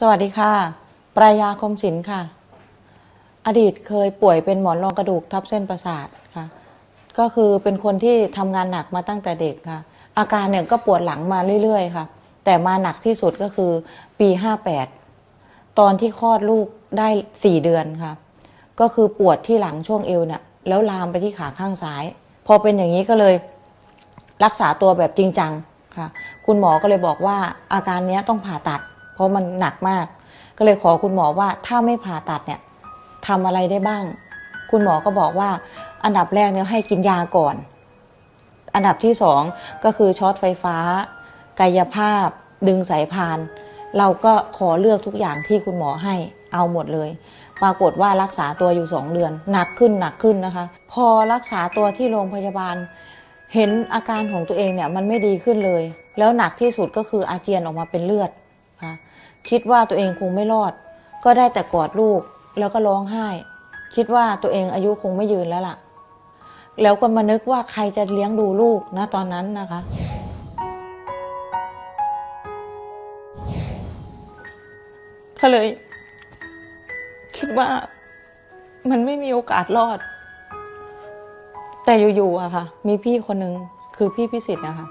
สวัสดีค่ะ ปรายาคมศิลป์ค่ะ อดีตเคยป่วยเป็นหมอนรองกระดูกทับเส้นประสาทค่ะ ก็คือเป็นคนที่ทำงานหนักมาตั้งแต่เด็กค่ะ อาการเนี่ยก็ปวดหลังมาเรื่อยๆ ค่ะ แต่มาหนักที่สุดก็คือปี 58 ตอนที่คลอดลูกได้ 4 เดือนค่ะ ก็คือปวดที่หลังช่วงเอวเนี่ยแล้วลามไปที่ขาข้างซ้าย พอเป็นอย่างนี้ก็เลยรักษาตัวแบบจริงจังค่ะ คุณหมอก็เลยบอกว่าอาการนี้ต้องผ่าตัด เพราะมันหนักมาก ก็เลยขอคุณหมอว่าถ้าไม่ผ่าตัดเนี่ยทำอะไรได้บ้าง คุณหมอก็บอกว่า อันดับแรกเนี่ยให้กินยาก่อน อันดับที่สองก็คือช็อตไฟฟ้า กายภาพ ดึงสายพาน เราก็ขอเลือกทุกอย่างที่คุณหมอให้เอาหมดเลย ปรากฏว่ารักษาตัวอยู่สองเดือน หนักขึ้นหนักขึ้นนะคะ พอรักษาตัวที่โรงพยาบาล เห็นอาการของตัวเองเนี่ยมันไม่ดีขึ้นเลย แล้วหนักที่สุดก็คืออาเจียนออกมาเป็นเลือด ค่ะคิดว่าตัวเองคงไม่รอด ก็ได้แต่กอดลูกแล้วก็ร้องไห้ คิดว่าตัวเองอายุคงไม่ยืนแล้วล่ะ แล้วก็มานึกว่าใครจะเลี้ยงดูลูกนะตอนนั้นนะคะ ก็เลย คิดว่ามันไม่มีโอกาสรอด แต่อยู่ๆอะค่ะ มีพี่คนหนึ่งคือพี่พิสิทธิ์นะคะ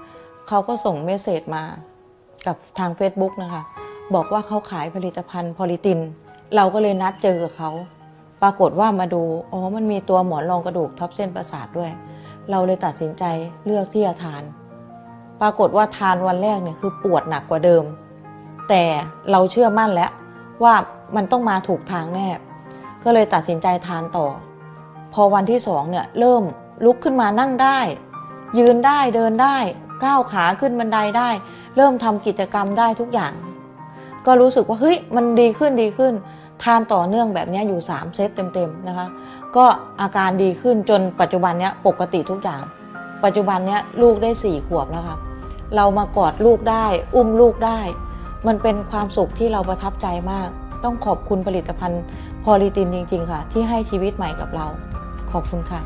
เขาก็ส่งเมสเซจมา กับทาง Facebook นะคะ บอกว่าเขาขายผลิตภัณฑ์พอลิติน เราก็เลยนัดเจอกับเขาปรากฏว่ามาดูอ๋อมันมีตัวหมอนรองกระดูกทับเส้นประสาทด้วย เราเลยตัดสินใจเลือกที่จะทาน ปรากฏว่าทานวันแรกเนี่ยคือปวดหนักกว่าเดิม แต่เราเชื่อมั่นแล้วว่ามันต้องมาถูกทางแน่ ก็เลยตัดสินใจทานต่อ พอวันที่สองเนี่ยเริ่มลุกขึ้นมานั่งได้ ยืนได้เดินได้ ก้าวขาขึ้นบันไดได้ เริ่มทำกิจกรรมได้ทุกอย่าง ก็รู้สึกว่าเฮ้ยมันดีขึ้นดีขึ้น ทานต่อเนื่องแบบนี้อยู่ 3 เซตเต็มๆนะคะ ก็อาการดีขึ้นจนปัจจุบันเนี้ยปกติทุกอย่าง ปัจจุบันเนี้ยลูกได้ 4 ขวบแล้วค่ะเรามากอดลูกได้ อุ้มลูกได้ มันเป็นความสุขที่เราประทับใจมาก ต้องขอบคุณผลิตภัณฑ์พอลิตินจริง ๆ ค่ะ ที่ให้ชีวิตใหม่กับเรา ขอบคุณค่ะ